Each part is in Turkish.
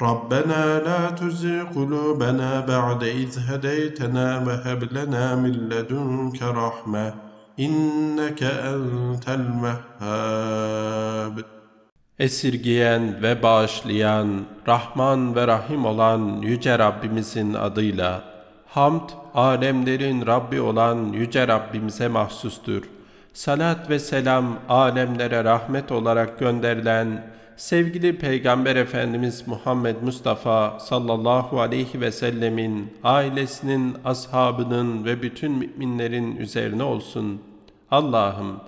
ربنا لا تزغ قلوبنا بعد إذ هديتنا وهب لنا من لدنك رحمة إنك أنت الوهاب Esirgiyen ve bağışlayan, Rahman ve Rahim olan Yüce Rabbimizin adıyla, hamd, alemlerin Rabbi olan Yüce Rabbimize mahsustur. Salat ve selam, alemlere rahmet olarak gönderilen, sevgili Peygamber Efendimiz Muhammed Mustafa sallallahu aleyhi ve sellemin, ailesinin, ashabının ve bütün müminlerin üzerine olsun. Allah'ım,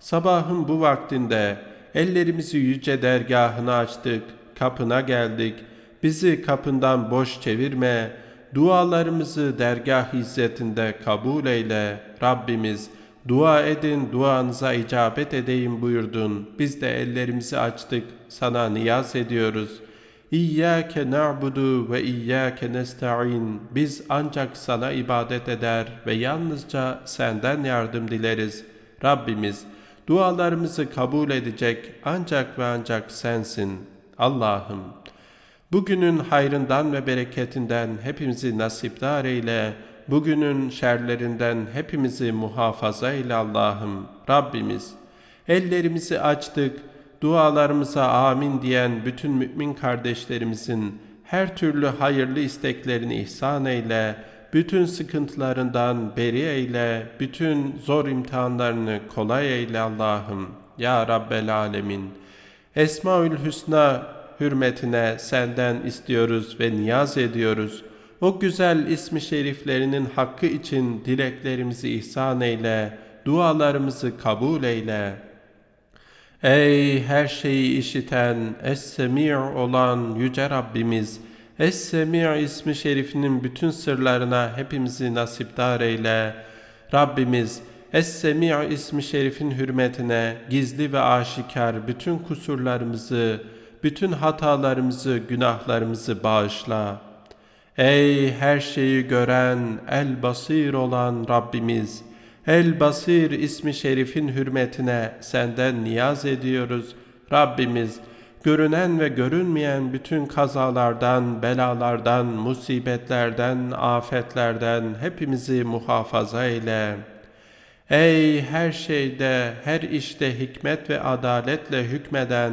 sabahın bu vaktinde, Ellerimizi yüce dergahına açtık, kapına geldik. Bizi kapından boş çevirme, dualarımızı dergah izzetinde kabul eyle. Rabbimiz, dua edin, duanıza icabet edeyim buyurdun. Biz de ellerimizi açtık, sana niyaz ediyoruz. İyyâke na'budu ve iyyâke nesta'in. Biz ancak sana ibadet eder ve yalnızca senden yardım dileriz. Rabbimiz, Dualarımızı kabul edecek ancak ve ancak sensin. Allah'ım, bugünün hayrından ve bereketinden hepimizi nasipdar eyle. Bugünün şerlerinden hepimizi muhafaza eyle Allah'ım. Rabbimiz, ellerimizi açtık, dualarımıza amin diyen bütün mümin kardeşlerimizin her türlü hayırlı isteklerini ihsan eyle bütün sıkıntılarından beri eyle, bütün zor imtihanlarını kolay eyle Allah'ım. Ya Rabbel Alemin. Esmaül Hüsna hürmetine senden istiyoruz ve niyaz ediyoruz. O güzel ismi şeriflerinin hakkı için dileklerimizi ihsan eyle, dualarımızı kabul eyle. Ey her şeyi işiten, es-semi' olan yüce Rabbimiz, Es-Semi' ismi şerifinin bütün sırlarına hepimizi nasipdar eyle. Rabbimiz Es-Semi' ismi şerifin hürmetine gizli ve aşikar bütün kusurlarımızı, bütün hatalarımızı, günahlarımızı bağışla. Ey her şeyi gören, el basir olan Rabbimiz, El Basir ismi şerifin hürmetine senden niyaz ediyoruz. Rabbimiz, görünen ve görünmeyen bütün kazalardan, belalardan, musibetlerden, afetlerden hepimizi muhafaza eyle. Ey her şeyde, her işte hikmet ve adaletle hükmeden,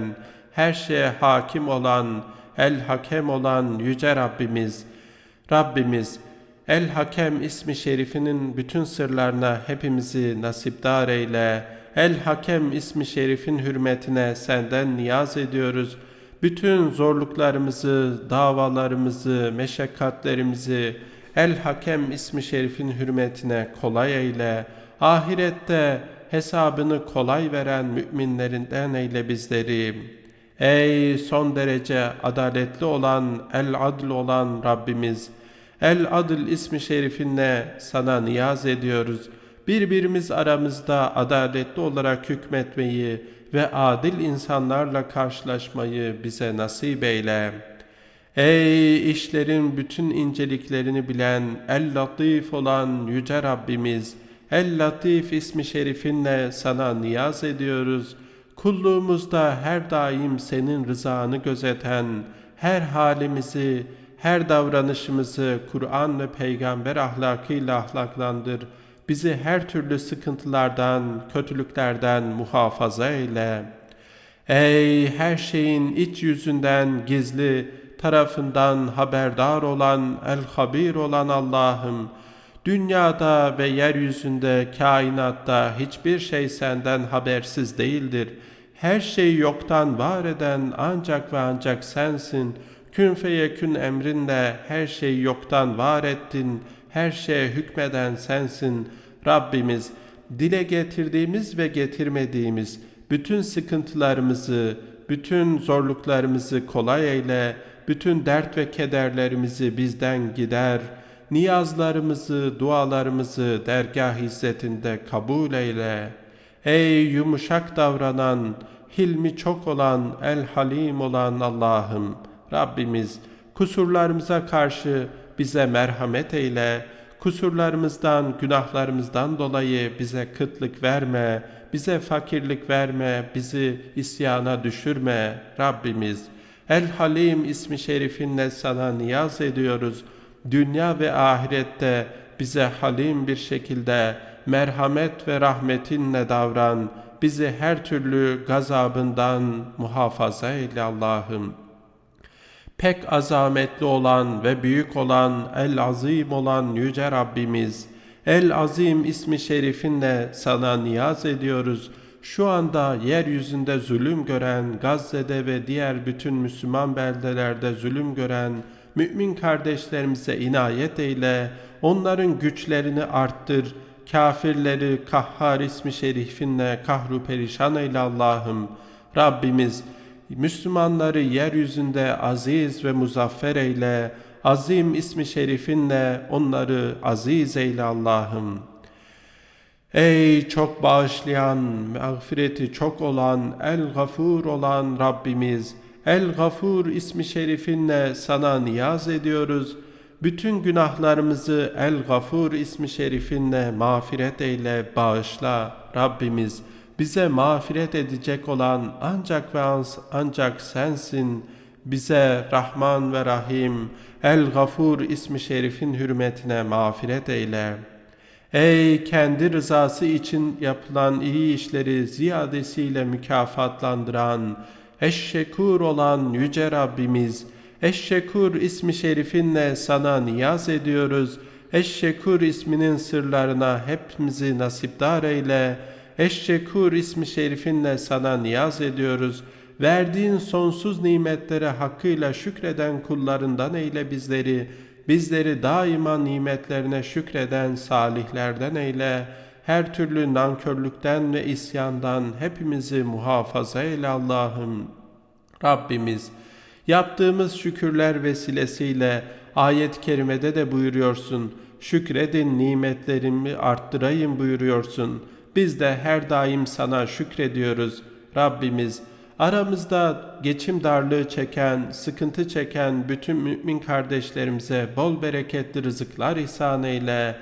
her şeye hakim olan, el hakem olan yüce Rabbimiz, Rabbimiz, El Hakem ismi şerifinin bütün sırlarına hepimizi nasipdar eyle. El Hakem ismi şerifin hürmetine senden niyaz ediyoruz. Bütün zorluklarımızı, davalarımızı, meşakkatlerimizi El Hakem ismi şerifin hürmetine kolay eyle. Ahirette hesabını kolay veren müminlerinden eyle bizleri. Ey son derece adaletli olan, el adl olan Rabbimiz! El Adıl ismi şerifinle sana niyaz ediyoruz. Birbirimiz aramızda adaletli olarak hükmetmeyi ve adil insanlarla karşılaşmayı bize nasip eyle. Ey işlerin bütün inceliklerini bilen, El Latif olan Yüce Rabbimiz, El Latif ismi şerifinle sana niyaz ediyoruz. Kulluğumuzda her daim senin rızanı gözeten, her halimizi, her davranışımızı Kur'an ve peygamber ahlakıyla ahlaklandır. Bizi her türlü sıkıntılardan, kötülüklerden muhafaza eyle. Ey her şeyin iç yüzünden gizli tarafından haberdar olan, el-habir olan Allah'ım, Dünyada ve yeryüzünde, kainatta hiçbir şey senden habersiz değildir. Her şeyi yoktan var eden ancak ve ancak sensin. Kün feyekün emrinle her şeyi yoktan var ettin. Her şeye hükmeden sensin. Rabbimiz dile getirdiğimiz ve getirmediğimiz bütün sıkıntılarımızı, bütün zorluklarımızı kolay eyle, bütün dert ve kederlerimizi bizden gider, niyazlarımızı, dualarımızı dergah izzetinde kabul eyle. Ey yumuşak davranan, hilmi çok olan, el halim olan Allah'ım, Rabbimiz kusurlarımıza karşı bize merhamet eyle, kusurlarımızdan, günahlarımızdan dolayı bize kıtlık verme, bize fakirlik verme, bizi isyana düşürme Rabbimiz. El Halim ismi şerifinle sana niyaz ediyoruz. Dünya ve ahirette bize halim bir şekilde merhamet ve rahmetinle davran. Bizi her türlü gazabından muhafaza eyle Allah'ım. Pek azametli olan ve büyük olan, el azim olan yüce Rabbimiz, el azim ismi şerifinle sana niyaz ediyoruz. Şu anda yeryüzünde zulüm gören, Gazze'de ve diğer bütün Müslüman beldelerde zulüm gören mümin kardeşlerimize inayet eyle, onların güçlerini arttır, kafirleri kahhar ismi şerifinle kahru perişan eyle Allah'ım. Rabbimiz, Müslümanları yeryüzünde aziz ve muzaffer eyle, azim ismi şerifinle onları aziz eyle Allah'ım. Ey çok bağışlayan, mağfireti çok olan, el gafur olan Rabbimiz, el gafur ismi şerifinle sana niyaz ediyoruz. Bütün günahlarımızı el gafur ismi şerifinle mağfiret eyle, bağışla Rabbimiz.'' bize mağfiret edecek olan ancak ve ancak sensin. Bize Rahman ve Rahim, El Gafur ismi şerifin hürmetine mağfiret eyle. Ey kendi rızası için yapılan iyi işleri ziyadesiyle mükafatlandıran, Eşşekur olan Yüce Rabbimiz, Eşşekur ismi şerifinle sana niyaz ediyoruz. Eşşekur isminin sırlarına hepimizi nasipdar eyle.'' Eşşekur ismi şerifinle sana niyaz ediyoruz. Verdiğin sonsuz nimetlere hakkıyla şükreden kullarından eyle bizleri. Bizleri daima nimetlerine şükreden salihlerden eyle. Her türlü nankörlükten ve isyandan hepimizi muhafaza eyle Allah'ım. Rabbimiz, yaptığımız şükürler vesilesiyle ayet-i kerimede de buyuruyorsun. Şükredin nimetlerimi arttırayım buyuruyorsun.'' Biz de her daim sana şükrediyoruz. Rabbimiz aramızda geçim darlığı çeken, sıkıntı çeken bütün mümin kardeşlerimize bol bereketli rızıklar ihsan eyle.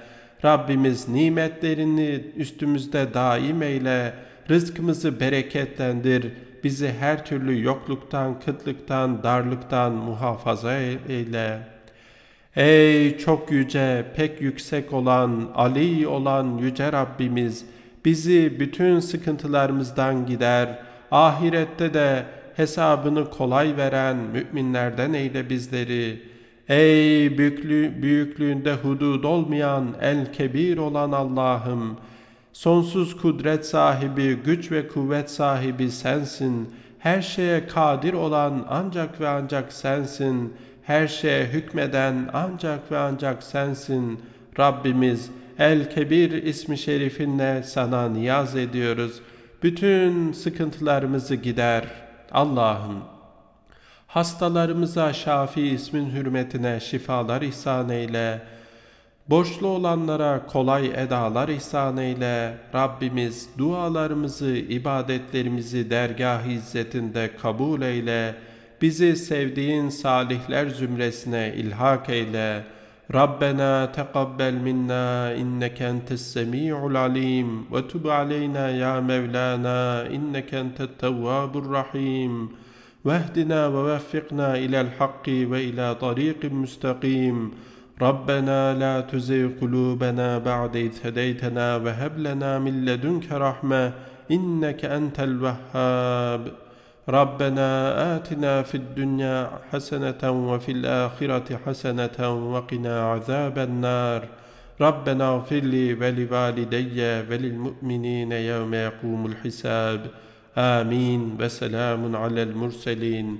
Rabbimiz nimetlerini üstümüzde daim eyle. Rızkımızı bereketlendir. Bizi her türlü yokluktan, kıtlıktan, darlıktan muhafaza eyle. Ey çok yüce, pek yüksek olan, Ali olan yüce Rabbimiz! bizi bütün sıkıntılarımızdan gider, ahirette de hesabını kolay veren müminlerden eyle bizleri. Ey büyüklü, büyüklüğünde hudud olmayan, el kebir olan Allah'ım, sonsuz kudret sahibi, güç ve kuvvet sahibi sensin. Her şeye kadir olan ancak ve ancak sensin. Her şeye hükmeden ancak ve ancak sensin. Rabbimiz, El Kebir ismi şerifinle sana niyaz ediyoruz. Bütün sıkıntılarımızı gider. Allah'ım hastalarımıza Şafi ismin hürmetine şifalar ihsan eyle. Borçlu olanlara kolay edalar ihsan eyle. Rabbimiz dualarımızı, ibadetlerimizi dergah izzetinde kabul eyle. Bizi sevdiğin salihler zümresine ilhak eyle. Rabbena tekabbel minna inneke entes semi'ul alim ve tub aleyna ya Mevlana inneke entet tevvabur rahim. Vehdina ve veffikna ilel hakki ve ila tariqin müstakim.'' ربنا لا تزغ قلوبنا بعد إذ هديتنا وهب لنا من لدنك رحمة إنك أنت الوهاب. ربنا آتنا في الدنيا حسنة وفي الآخرة حسنة وقنا عذاب النار. ربنا اغفر لي ولوالدي وللمؤمنين يوم يقوم الحساب. آمين. وسلام على المرسلين.